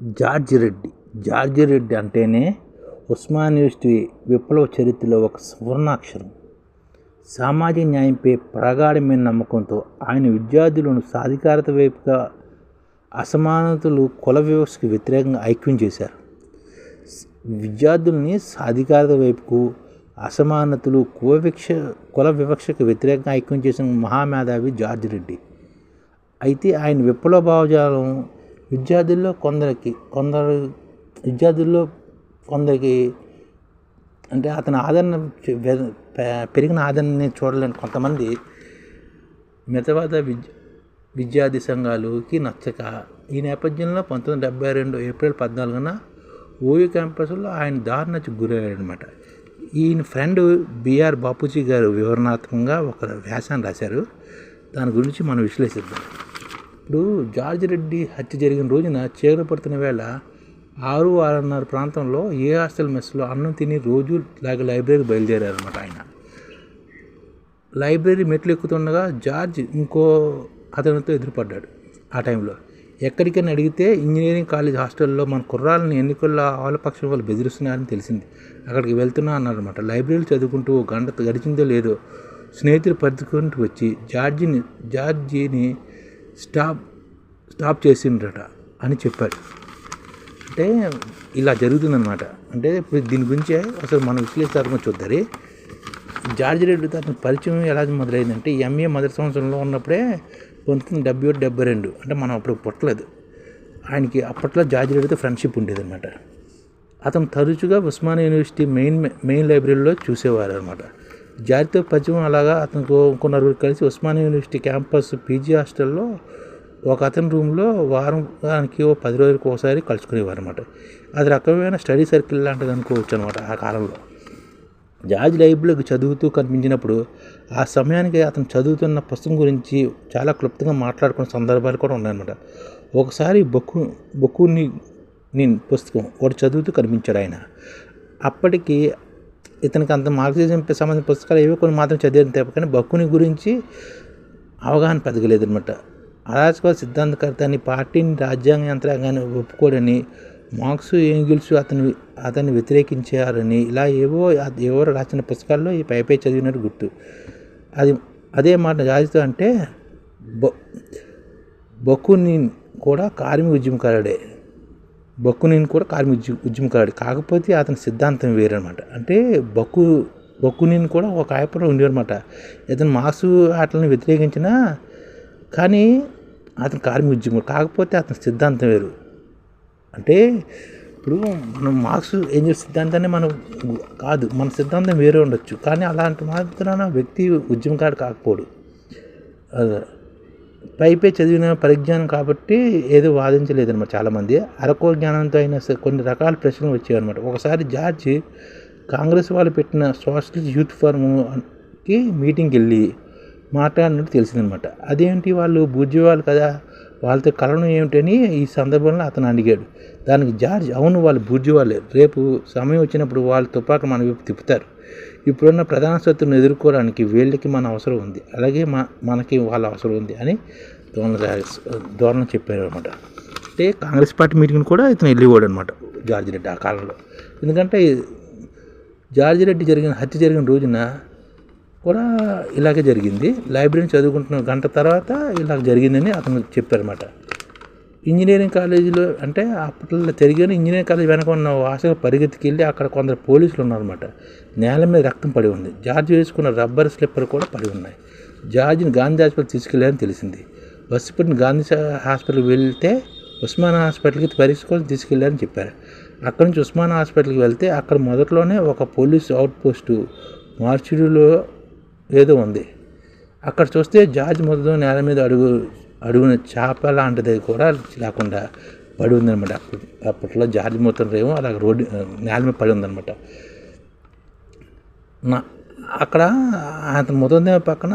George Reddy George Reddy అంటేనే Osmania university విప్లవ చరిత్రలో ఒక సువర్ణాక్షరం. సామాజిక న్యాయంపై ప్రగాఢమైన నమ్మకంతో ఆయన విద్యార్థులను సాధికారత వైపుగా అసమానతలు కుల వివక్షకు వ్యతిరేకంగా ఐక్యం చేశారు. విద్యార్థుల్ని సాధికారత వైపుకు అసమానతలు కులవిక్ష కుల వివక్షకు వ్యతిరేకంగా ఐక్యం చేసిన మహామేధావి జార్జి రెడ్డి అయితే ఆయన విప్లవ భావజాలం విద్యార్థుల్లో కొందరికి కొందరు విద్యార్థుల్లో కొందరికి అంటే అతని ఆదరణ పెరిగిన ఆదరణని చూడలేని కొంతమంది మితవాద విద్య విద్యార్థి సంఘాలుకి నచ్చక ఈ నేపథ్యంలో పంతొమ్మిది డెబ్బై రెండు ఏప్రిల్ పద్నాలుగున ఓయూ క్యాంపస్లో ఆయన దారుణకు గురయ్యాడనమాట ఈయన ఫ్రెండ్ బిఆర్ బాపూజీ గారు వివరణాత్మకంగా ఒక వ్యాసాన్ని రాశారు. దాని గురించి మనం విశ్లేషిద్దాం. ఇప్పుడు జార్జ్ రెడ్డి హత్య జరిగిన రోజున చీకటి పడుతున్న వేళ ఆరు ఆరున్నర ప్రాంతంలో ఏ హాస్టల్ మెస్లో అన్నం తిని రోజు లాగా లైబ్రరీ బయలుదేరారనమాట ఆయన. లైబ్రరీ మెట్లు ఎక్కుతుండగా జార్జ్ ఇంకో అతనితో ఎదురుపడ్డాడు ఆ టైంలో. ఎక్కడికైనా అడిగితే ఇంజనీరింగ్ కాలేజ్ హాస్టల్లో మన కుర్రాలని ఎన్నికల్లో ఆలపక్షం వాళ్ళు బెదిరిస్తున్నారని తెలిసింది. అక్కడికి వెళ్తున్నా అన్నారనమాట లైబ్రరీలు చదువుకుంటూ గంట గడిచిందో లేదో స్నేహితులు పరుచుకుంటూ వచ్చి జార్జిని జార్జిని స్టాప్ స్టాప్ చేసిండ్రట అని చెప్పాడు. అంటే ఇలా జరుగుతుందనమాట అంటే ఇప్పుడు దీని గురించి అసలు మనం విశ్లేషాత్మక చూద్దరి. జార్జి రెడ్డితో అతని పరిచయం ఎలా మొదలైందంటే ఎంఏ మొదటి సంవత్సరంలో ఉన్నప్పుడే పంతొమ్మిది డెబ్బై ఒకటి డెబ్బై రెండు అంటే మనం అప్పుడు పుట్టలేదు. ఆయనకి అప్పట్లో జార్జి రెడ్డితో ఫ్రెండ్షిప్ ఉండేదన్నమాట. అతను తరచుగా ఉస్మానియా యూనివర్సిటీ మెయిన్ మెయిన్ లైబ్రరీలో చూసేవారు అనమాట జాతితో పరిచయం అలాగా అతనికి ఇంకో నలుగురు కలిసి ఉస్మానియా యూనివర్సిటీ క్యాంపస్ పీజీ హాస్టల్లో ఒక అతని రూమ్లో వారానికి ఓ పది రోజులకు ఒకసారి కలుసుకునేవారు అనమాట అది రకమైన స్టడీ సర్కిల్ లాంటిది అనుకోవచ్చు అనమాట ఆ కాలంలో. జార్జ్ లైబ్రరీకి చదువుతూ కనిపించినప్పుడు ఆ సమయానికి అతను చదువుతున్న పుస్తకం గురించి చాలా క్లుప్తంగా మాట్లాడుకున్న సందర్భాలు కూడా ఉన్నాయన్నమాట. ఒకసారి బొక్కు బొక్కుని నేను పుస్తకం ఒకటి చదువుతూ కనిపించాడు ఆయన. అప్పటికి ఇతనికి అంత మార్క్సిజం సంబంధించిన పుస్తకాలు ఏవో కొన్ని మాత్రం చదివాను తప్ప కానీ బక్కుని గురించి అవగాహన పెరగలేదన్నమాట అరాచక సిద్ధాంతకర్త అని పార్టీని రాజ్యాంగ యంత్రాంగాన్ని ఒప్పుకోడని మార్క్స్ ఏంగిల్స్ అతను అతన్ని వ్యతిరేకించారని ఇలా ఏవో ఎవరు రాసిన పుస్తకాల్లో ఈ పై పై చదివినట్టు గుర్తు. అది అదే మాట రాజుతో అంటే బొ బొక్కుని కూడా కార్మిక ఉద్యమకారుడే. బొక్కుని కూడా కార్మిక ఉద్య ఉద్యమకారుడు కాకపోతే అతని సిద్ధాంతం వేరనమాట అంటే బక్కు బొక్కుని కూడా ఒక ఆయపలో ఉండేవన్నమాట ఇతను మార్క్స్ వాటిని వ్యతిరేకించినా కానీ అతను కార్మిక ఉద్యమం కాకపోతే అతని సిద్ధాంతం వేరు. అంటే ఇప్పుడు మనం మార్క్స్ ఏం చేసే సిద్ధాంతాన్ని మనం కాదు మన సిద్ధాంతం వేరే ఉండొచ్చు. కానీ అలాంటి మాత్రాన వ్యక్తి ఉద్యమకాడు కాకపోడు. పైపై చదివిన పరిజ్ఞానం కాబట్టి ఏదో వాదించలేదన్నమాట చాలామంది. అరకో జ్ఞానంతో అయినా కొన్ని రకాల ప్రశ్నలు వచ్చాయన్నమాట ఒకసారి జార్జి కాంగ్రెస్ వాళ్ళు పెట్టిన సోషలిస్ట్ యూత్ ఫోరంకి మీటింగ్కి వెళ్ళి మాట్లాడినట్టు తెలిసిందనమాట అదేంటి వాళ్ళు బూర్జీవాళ్ళు కదా వాళ్ళతో కలవడం ఏమిటని ఈ సందర్భంలో అతను అడిగాడు. దానికి జార్జ్ అవును వాళ్ళు బూర్జీవాళ్ళే రేపు సమయం వచ్చినప్పుడు వాళ్ళు తుపాకు మన వైపు తిప్పుతారు. ఇప్పుడున్న ప్రధాన శత్రువును ఎదుర్కోవడానికి వీళ్ళకి మన అవసరం ఉంది. అలాగే మా మనకి వాళ్ళ అవసరం ఉంది అని ధోరణ ధోరణ చెప్పారు అనమాట అంటే కాంగ్రెస్ పార్టీ మీటింగ్ కూడా ఇతను వెళ్ళిపోయాడు అనమాట జార్జి రెడ్డి ఆ కాలంలో. ఎందుకంటే జార్జి రెడ్డి జరిగిన హత్య జరిగిన రోజున కూడా ఇలాగే జరిగింది. లైబ్రరీని చదువుకుంటున్న గంట తర్వాత ఇలాగ జరిగిందని అతను చెప్పారన్నమాట. ఇంజనీరింగ్ కాలేజీలో అంటే అప్పట్లో తిరిగిన ఇంజనీరింగ్ కాలేజ్ వెనక ఉన్న హాస్టల్ పరిగెత్తికెళ్ళి అక్కడ కొందరు పోలీసులు ఉన్నారన్నమాట. నేల మీద రక్తం పడి ఉంది. జార్జ్ వేసుకున్న రబ్బర్ స్లిప్పర్ కూడా పడి ఉన్నాయి. జార్జిని గాంధీ హాస్పిటల్ తీసుకెళ్ళారని తెలిసింది. బస్సుపట్టిన గాంధీ హాస్పిటల్కి వెళ్తే ఉస్మాన్ హాస్పిటల్కి పరీక్ష కోసం తీసుకెళ్ళారని చెప్పారు. అక్కడి నుంచి ఉస్మాన్ హాస్పిటల్కి వెళ్తే అక్కడ మొదట్లోనే ఒక పోలీస్ అవుట్ పోస్టు మార్చిడిలో ఏదో ఉంది. అక్కడ చూస్తే జార్జ్ మొత్తం నేల మీద అడుగు అడుగున చేప లాంటిది కూడా లేకుండా పడి ఉందనమాట అప్పుడు అప్పట్లో జార్జ్ మొత్తం అలా రోడ్డు నేల మీద పడి ఉందనమాట నా అక్కడ అతను మొత్తం పక్కన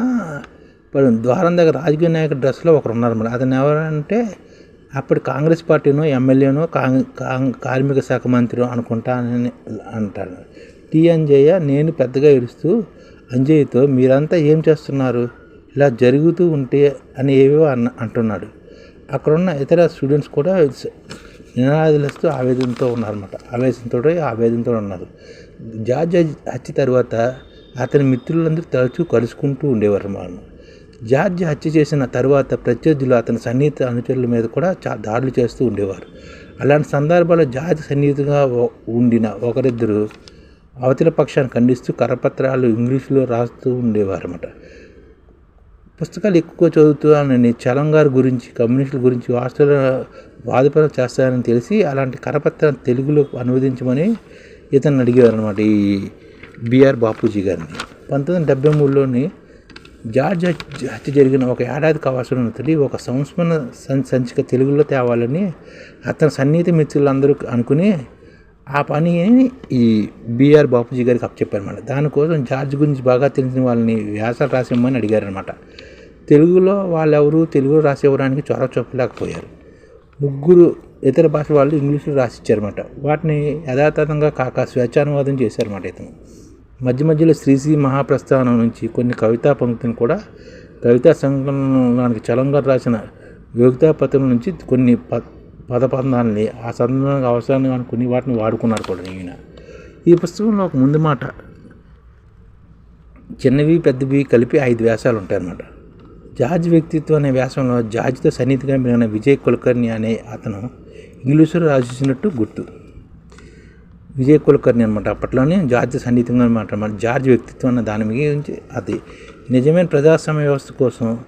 పడి ద్వారం దగ్గర రాజకీయ నాయకుడు డ్రెస్లో ఒకరు ఉన్నారన్నమాట. అతను ఎవరంటే అప్పుడు కాంగ్రెస్ పార్టీనో ఎమ్మెల్యేనో కార్మిక శాఖ మంత్రి అనుకుంటానని అంటారు. టీ. అంజయ్య నేను పెద్దగా ఇడుస్తూ అంజయ్యతో మీరంతా ఏం చేస్తున్నారు? ఇలా జరుగుతూ ఉంటే అని ఏవో అన్న అంటున్నాడు. అక్కడున్న ఇతర స్టూడెంట్స్ కూడా నినాదాలస్తూ ఆవేదనతో ఉన్నారన్నమాట. ఆవేశంతో ఆవేదనతో ఉన్నారు. జార్జ్ హత్య తర్వాత అతని మిత్రులందరూ తరచూ కలుసుకుంటూ ఉండేవారు మనం జార్జ్ హత్య చేసిన తర్వాత ప్రత్యర్థులు అతని సన్నిహిత అనుచరుల మీద కూడా చా దాడులు చేస్తూ ఉండేవారు. అలాంటి సందర్భాల్లో జార్జ్ సన్నిహితంగా ఉండిన ఒకరిద్దరు అవతల పక్షాన్ని ఖండిస్తూ కరపత్రాలు ఇంగ్లీషులో రాస్తూ ఉండేవారు అన్నమాట పుస్తకాలు ఎక్కువ చలం గారి గురించి కమ్యూనిస్టుల గురించి వార్తలు వాదపరం చేస్తారని తెలిసి అలాంటి కరపత్రాన్ని తెలుగులో అనువదించమని ఇతను అడిగారనమాట ఈ బిఆర్ బాపూజీ గారిని. పంతొమ్మిది వందల డెబ్బై మూడులోని జార్జ్ హత్య హత్య జరిగిన ఒక ఏడాది కావాల్సిన తల్లి ఒక సంస్మరణ సంచిక తెలుగులో తేవాలని అతని సన్నిహిత మిత్రులందరూ అనుకుని ఆ పని ఈ బిఆర్ బాపూజీ గారికి అప్పచెప్పారనమాట దానికోసం జార్జ్ గురించి బాగా తెలిసిన వాళ్ళని వ్యాసాలు రాసిమ్మని అడిగారనమాట తెలుగులో వాళ్ళెవరు? తెలుగులో రాసేవరానికి చొరవ చూపలేకపోయారు. ముగ్గురు ఇతర భాష వాళ్ళు ఇంగ్లీష్లో రాసిచ్చారన్నమాట. వాటిని యథాతథంగా కాక స్వేచ్ఛానువాదం చేశారన్నమాట ఇతను. మధ్య మధ్యలో శ్రీశ్రీ మహాప్రస్థానం నుంచి కొన్ని కవితా పంక్తులను కూడా కవితా సంకలనానికి చలంగా రాసిన యోగితా పత్రం నుంచి కొన్ని ప ఆ సందర్భంగా అవసరాన్ని అనుకుని వాటిని వాడుకున్నారు కూడా ఈయన. ఈ పుస్తకంలో ఒక ముందు మాట చిన్నవి పెద్దవి కలిపి ఐదు వ్యాసాలు ఉంటాయన్నమాట. జార్జ్ వ్యక్తిత్వం అనే వ్యాసంలో జార్జ్తో సన్నిహితంగా మిగిలిన విజయ్ కులకర్ణి అనే అతను ఇంగ్లీషులో రాసినట్టు గుర్తు. విజయ్ కులకర్ణి అనమాట అప్పట్లోనే జార్జ్ సన్నిహితంగా అనమాట జార్జ్ వ్యక్తిత్వం అన్న దాని గురించి అది. నిజమైన ప్రజాస్వామ్య వ్యవస్థ కోసం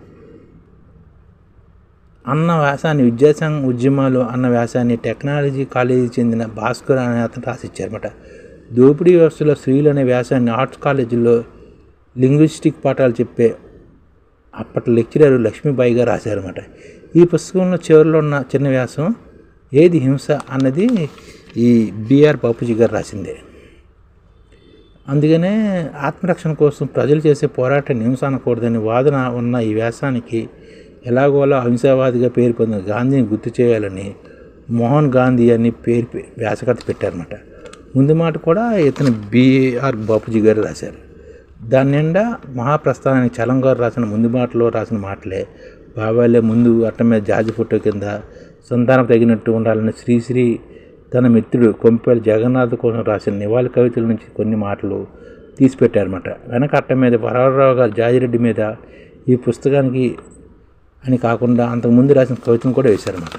అన్న వ్యాసాన్ని విద్యాసంఘ ఉద్యమాలు అన్న వ్యాసాన్ని టెక్నాలజీ కాలేజీ చెందిన భాస్కర్ అనే అతను రాసిచ్చారన్నమాట. దోపిడీ వ్యవస్థలో స్త్రీలు అనే వ్యాసాన్ని ఆర్ట్స్ కాలేజీలో లింగ్విస్టిక్ పాఠాలు చెప్పే అప్పటి లెక్చరర్ లక్ష్మీబాయి గారు రాశారన్నమాట. ఈ పుస్తకంలో చివరిలో ఉన్న చిన్న వ్యాసం ఏది హింస? అన్నది ఈ బిఆర్ బాపూజీ గారు రాసిందే. అందుకనే ఆత్మరక్షణ కోసం ప్రజలు చేసే పోరాటాన్ని హింస అనకూడదని వాదన ఉన్న ఈ వ్యాసానికి ఎలాగోలా అహింసావాదిగా పేరు పొందిన గాంధీని గుర్తు చేయాలని మోహన్ గాంధీ అని పేరు వ్యాసకర్త పెట్టారన్నమాట. ముందు మాట కూడా ఇతను బిఆర్ బాపూజీ గారు రాశారు. దాని నిండా మహాప్రస్థానానికి చలం గారు రాసిన ముందు మాటలో రాసిన మాటలే బాబాలే ముందు అట్ట మీద జాజి ఫోటో కింద సంతానం తగినట్టు ఉండాలని శ్రీశ్రీ తన మిత్రుడు కొంపేలు జగన్నాథ్ కోసం రాసిన నివాళి కవితల నుంచి కొన్ని మాటలు తీసిపెట్టారన్నమాట. వెనక అట్ట మీద వరవరరావు గారు జాజిరెడ్డి మీద ఈ పుస్తకానికి అని కాకుండా అంతకుముందు రాసిన కవితను కూడా వేశారన్నమాట.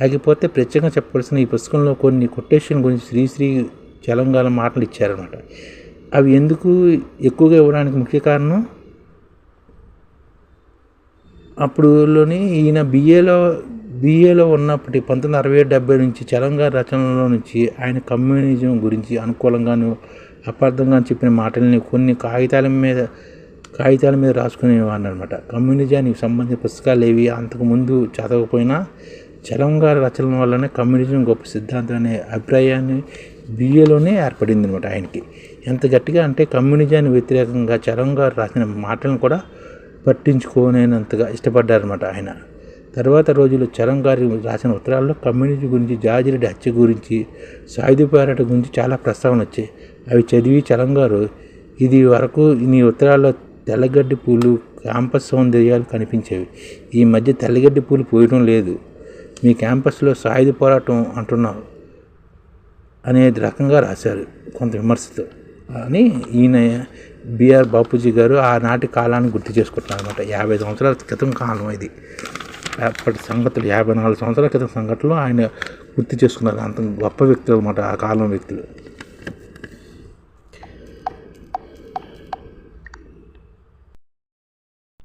లేకపోతే ప్రత్యేకంగా చెప్పవలసిన ఈ పుస్తకంలో కొన్ని కొటేషన్ గురించి శ్రీశ్రీ తెలంగాణ మాటలు ఇచ్చారన్నమాట. అవి ఎందుకు ఎక్కువగా ఇవ్వడానికి ముఖ్య కారణం? అప్పుడులోని ఈయన బిఏలో బిఏలో ఉన్నప్పటి పంతొమ్మిది అరవై ఏడు డెబ్బై నుంచి తెలంగాణ రచనలో నుంచి ఆయన కమ్యూనిజం గురించి అనుకూలంగాను అపార్థంగా చెప్పిన మాటల్ని కొన్ని కాగితాల మీద కాగితాల మీద రాసుకునేవాడిని అనమాట కమ్యూనిజానికి సంబంధించిన పుస్తకాలు ఏవి? అంతకుముందు చదవకపోయినా చలంగార రచనల వల్లనే కమ్యూనిజం గొప్ప సిద్ధాంతం అనే అభిప్రాయాన్ని బిఏలోనే ఏర్పడింది అనమాట ఆయనకి. ఎంత గట్టిగా అంటే కమ్యూనిజానికి వ్యతిరేకంగా చలంగారు రాసిన మాటలను కూడా పట్టించుకోలేనంతగా ఇష్టపడ్డారనమాట ఆయన. తర్వాత రోజుల్లో చలం గారి రాసిన ఉత్తరాల్లో కమ్యూనిజం గురించి జాజిరెడ్డి హత్య గురించి సాయుధ పోరాటం గురించి చాలా ప్రస్తావన వచ్చాయి. అవి చదివి చలం గారు ఇది వరకు నీ ఉత్తరాల్లో తెల్లగడ్డి పూలు క్యాంపస్ సౌందర్యాలు కనిపించేవి. ఈ మధ్య తెల్లగడ్డి పూలు పోయడం లేదు. మీ క్యాంపస్లో సాయుధ పోరాటం అంటున్నారు అనేది రకంగా రాశారు కొంత విమర్శతో. అని ఈయన బిఆర్ బాపూజీ గారు ఆనాటి కాలాన్ని గుర్తు చేసుకుంటున్నారు అనమాట యాభై సంవత్సరాల క్రితం కాలం ఇది. అప్పటి సంగతులు యాభై నాలుగు సంవత్సరాల క్రితం సంఘటనలు ఆయన గుర్తు చేసుకున్నారు. అంత గొప్ప వ్యక్తులు అనమాట ఆ కాలం వ్యక్తులు.